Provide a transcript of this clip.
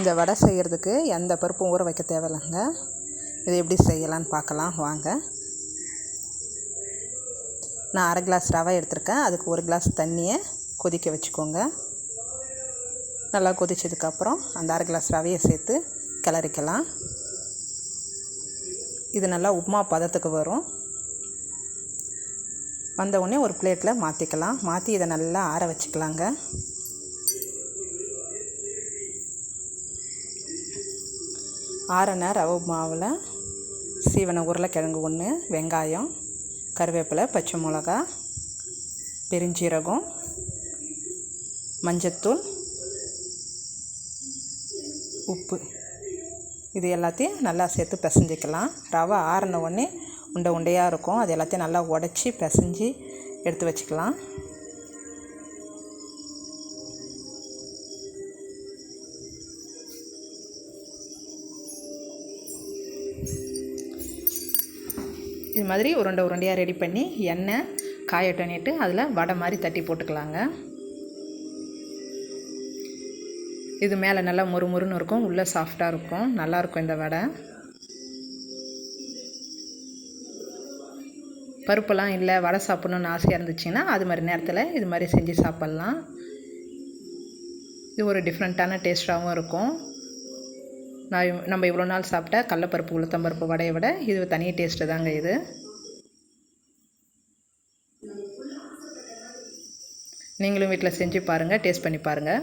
இந்த வடை செய்கிறதுக்கு எந்த பருப்பும் ஊற வைக்க தேவையில்லைங்க. இது எப்படி செய்யலான்னு பார்க்கலாம் வாங்க. நான் அரை கிளாஸ் ரவை எடுத்திருக்கேன். அதுக்கு ஒரு கிளாஸ் தண்ணியை கொதிக்க வச்சுக்கோங்க. நல்லா கொதித்ததுக்கப்புறம் அந்த அரை கிளாஸ் ரவையை சேர்த்து கிளறிக்கலாம். இது நல்லா உப்புமா பதத்துக்கு வரும். வந்த உடனே ஒரு பிளேட்டில் மாற்றிக்கலாம் மாற்றி இதை நல்லா ஆற வச்சுக்கலாங்க. ஆறின ரவை மாவில் சீவன உருளைக்கிழங்கு ஒன்று வெங்காயம் கருவேப்பிலை பச்சை மிளகா பெருஞ்சீரகம் மஞ்சத்தூள் உப்பு. இது எல்லாத்தையும் நல்லா சேர்த்து பிசைஞ்சிக்கலாம். ரவை ஆறின உடனே உண்டை உண்டையாக இருக்கும். அது எல்லாத்தையும் நல்லா உடச்சி பிசைஞ்சி எடுத்து வச்சுக்கலாம். இது மாதிரி உருண்டை உருண்டையாக ரெடி பண்ணி எண்ணெய் காயட்டனிட்டு அதில் வடை மாதிரி தட்டி போட்டுக்கலாங்க. இது மேலே நல்லா முறுமுறுன்னு இருக்கும் உள்ளே சாஃப்டாக இருக்கும். நல்லாயிருக்கும் இந்த வடை. பருப்பெல்லாம் இல்லை வடை சாப்பிட்ணுன்னு ஆசையாக இருந்துச்சுன்னா அது மாதிரி நேரத்தில் இது மாதிரி செஞ்சு சாப்பிட்லாம். இது ஒரு டிஃப்ரெண்ட்டான டேஸ்ட்டாகவும் இருக்கும். நான் நம்ம இவ்வளோ நாள் சாப்பிட்ட கடலப்பருப்பு உளுத்தம்பருப்பு வடையை விட இது தனி டேஸ்ட்டு தாங்க இது. நீங்களும் வீட்டில் செஞ்சு பாருங்கள் டேஸ்ட் பண்ணி பாருங்கள்